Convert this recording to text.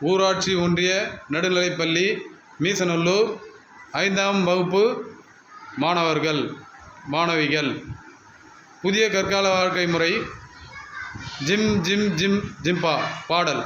ஊராட்சி ஒன்றிய நடுநிலைப்பள்ளி மீசநல்லூர் ஐந்தாம் வகுப்பு மாணவர்கள் மாணவிகள். புதிய கற்கால வாழ்க்கை முறை ஜிம் ஜிம் ஜிம் ஜிம்பா பாடல்.